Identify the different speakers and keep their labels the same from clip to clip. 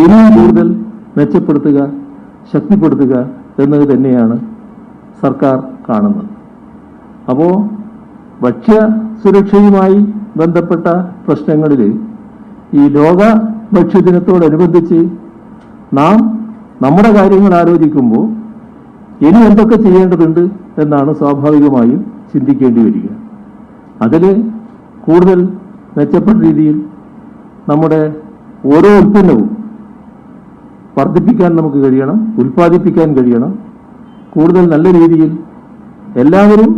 Speaker 1: ഇനിയും കൂടുതൽ മെച്ചപ്പെടുത്തുക ശക്തിപ്പെടുത്തുക എന്നത് തന്നെയാണ് സർക്കാർ കാണുന്നത്. അപ്പോൾ ഭക്ഷ്യ സുരക്ഷയുമായി ബന്ധപ്പെട്ട പ്രശ്നങ്ങളിൽ ഈ ലോക ഭക്ഷ്യദിനത്തോടനുബന്ധിച്ച് നാം നമ്മുടെ കാര്യങ്ങൾ ആലോചിക്കുമ്പോൾ ഇനി എന്തൊക്കെ ചെയ്യേണ്ടതുണ്ട് എന്നാണ് സ്വാഭാവികമായും ചിന്തിക്കേണ്ടി വരിക. അതിൽ കൂടുതൽ മെച്ചപ്പെട്ട രീതിയിൽ നമ്മുടെ ഓരോ ഉൽപ്പന്നവും വർദ്ധിപ്പിക്കാൻ നമുക്ക് കഴിയണം ഉൽപ്പാദിപ്പിക്കാൻ കഴിയണം. കൂടുതൽ നല്ല രീതിയിൽ എല്ലാവരും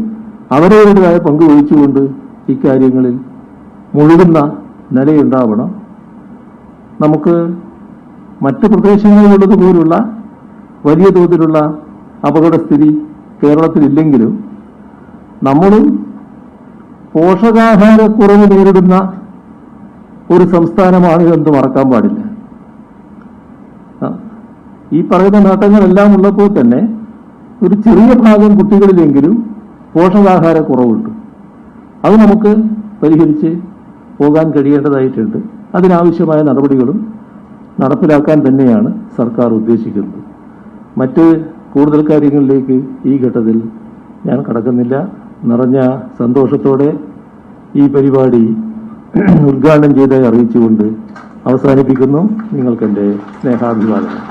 Speaker 1: അവരവരുടേതായ പങ്ക് വഹിച്ചുകൊണ്ട് ഇക്കാര്യങ്ങളിൽ മുഴുകുന്ന നിലയുണ്ടാവണം. നമുക്ക് മറ്റ് പ്രദേശങ്ങളിലുള്ളതുപോലുള്ള വലിയ തോതിലുള്ള അപകടസ്ഥിതി കേരളത്തിലില്ലെങ്കിലും നമ്മളും പോഷകാഹാരക്കുറവ് നേരിടുന്ന ഒരു സംസ്ഥാനമാണ് എന്ന് മറക്കാൻ പാടില്ല. ഈ പറയുന്ന നേട്ടങ്ങളെല്ലാം ഉള്ളപ്പോൾ തന്നെ ഒരു ചെറിയ ഭാഗം കുട്ടികളിലെങ്കിലും പോഷകാഹാര കുറവുണ്ട്. അത് നമുക്ക് പരിഹരിച്ച് പോകാൻ കഴിയേണ്ടതായിട്ടുണ്ട്. അതിനാവശ്യമായ നടപടികളും നടപ്പിലാക്കാൻ തന്നെയാണ് സർക്കാർ ഉദ്ദേശിക്കുന്നത്. മറ്റ് കൂടുതൽ കാര്യങ്ങളിലേക്ക് ഈ ഘട്ടത്തിൽ ഞാൻ കടക്കുന്നില്ല. നിറഞ്ഞ സന്തോഷത്തോടെ ഈ പരിപാടി ഉദ്ഘാടനം ചെയ്ത് അറിയിച്ചുകൊണ്ട് അവസാനിപ്പിക്കുന്നു. നിങ്ങൾക്കെന്റെ സ്നേഹാഭിവാദനം